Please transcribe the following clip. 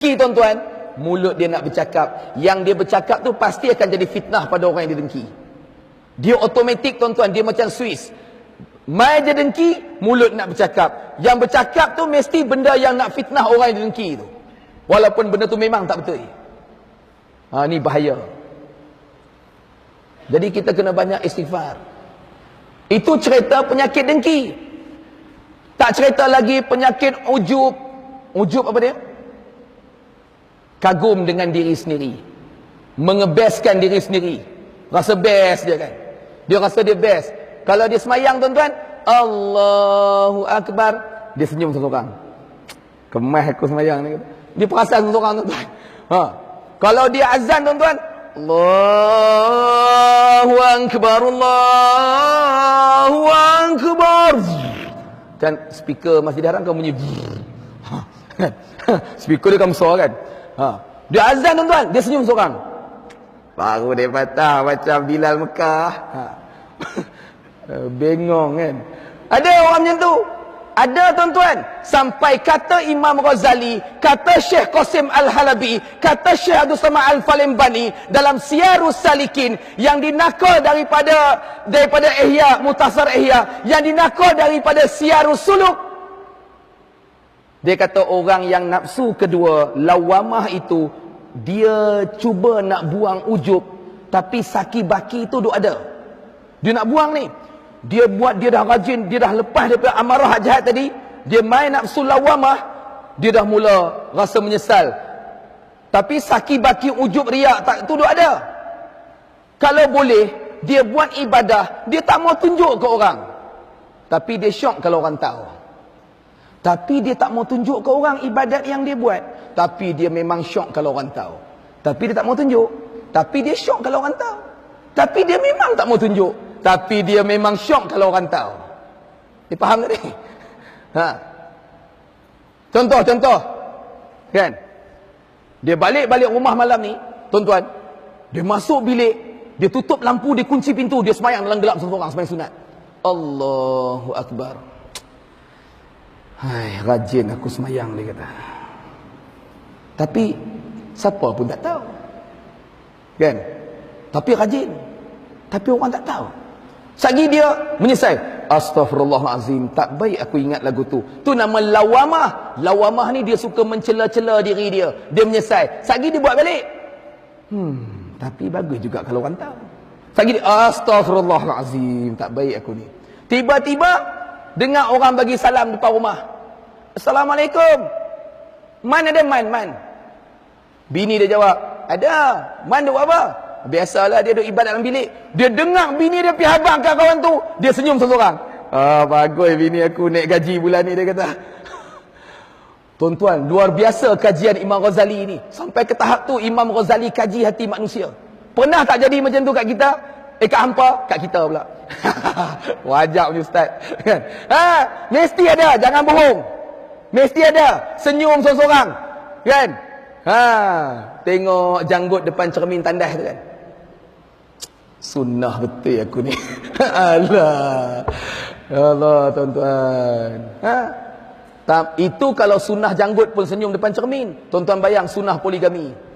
dengki tuan-tuan. Mulut dia nak bercakap. Yang dia bercakap tu pasti akan jadi fitnah pada orang yang dia dengki dia otomatik tuan-tuan. Dia macam Swiss. Mai je dengki mulut nak bercakap. Yang bercakap tu mesti benda yang nak fitnah orang yang dia dengki tu. Walaupun benda tu memang tak betul. Ha ni bahaya. Jadi kita kena banyak istighfar. Itu cerita penyakit dengki. Tak cerita lagi penyakit ujub. Ujub apa dia kagum dengan diri sendiri. Mengebeskan diri sendiri. Rasa best dia kan? Dia rasa dia best. Kalau dia semayang tuan-tuan Allahu Akbar. Dia senyum seorang. Kemas aku semayang ni. Dia perasan seorang tuan-tuan. Ha. kalau dia azan tuan-tuan Allahu Akbar Allahu Akbar. Kan speaker masih Haram kan bunyi. Ha. speaker dia kan besar kan Ha. Dia azan tuan-tuan, dia senyum seorang. Baru dia patah macam Bilal Mekah. Ha. Bengong kan. Ada orang macam tu. Ada tuan-tuan. Sampai kata Imam Ghazali, kata Syekh Qasim Al-Halabi, kata Syekh Abdul Samad Al-Falimbani dalam Siyarus Salikin yang dinakal daripada daripada Ihya, Mutasar Ihya, yang dinakal daripada Siyarus Suluk dia kata orang yang nafsu kedua, lawamah itu, dia cuba nak buang ujub, tapi saki baki itu duk ada. Dia nak buang ni. Dia buat, dia dah rajin, dia dah lepas daripada amarah jahat tadi, dia main nafsu lawamah, dia dah mula rasa menyesal. Tapi saki baki ujub riak tak tu duk ada. Kalau boleh, dia buat ibadah, dia tak mau tunjuk ke orang. Tapi dia syok kalau orang tahu. Tapi dia tak mau tunjuk ke orang ibadat yang dia buat. Tapi dia memang syok kalau orang tahu. Tapi dia tak mau tunjuk. Tapi dia syok kalau orang tahu. Tapi dia memang tak mau tunjuk. Tapi dia memang syok kalau orang tahu. Dia faham tak ni? Ha. Contoh, contoh. Kan? Dia balik-balik rumah malam ni. Tuan-tuan. Dia masuk bilik. Dia tutup lampu, dia kunci pintu. Dia semayang dalam gelap seorang semayang sunat. Allahu Akbar. Hai, rajin aku semayang dia kata. Tapi siapa pun tak tahu. Kan? Tapi rajin. Tapi orang tak tahu. Sagi dia menyesal. Astaghfirullahalazim, tak baik aku ingat lagu tu. Tu nama lawamah. Lawamah ni dia suka mencela-cela diri dia. Dia menyesal. Sagi dia buat balik. Hmm, tapi bagus juga kalau orang tahu. Sagi dia astaghfirullahalazim, tak baik aku ni. Tiba-tiba Dengar orang bagi salam depan rumah. Assalamualaikum. Man ada man, man. Bini dia jawab, ada. Man duk apa? Biasalah dia duk ibadat dalam bilik. Dia dengar bini dia pergi habang kat kawan tu. Dia senyum seorang. Ah, bagus bini aku naik gaji bulan ni dia kata. Tuan-tuan, luar biasa kajian Imam Ghazali ni. Sampai ke tahap tu Imam Ghazali kaji hati manusia. Pernah tak jadi macam tu kat kita? Eh kat hampa? Kat kita pula. Wajab ni ustaz. Kan? ha, mesti ada, jangan bohong. Mesti ada senyum seorang-seorang. Kan? Ha, tengok janggut depan cermin tandas tu kan. Sunnah betul aku ni. Allah. Allah tuan-tuan. Ha? itu kalau sunnah janggut pun senyum depan cermin. Tuan-tuan bayang sunnah poligami.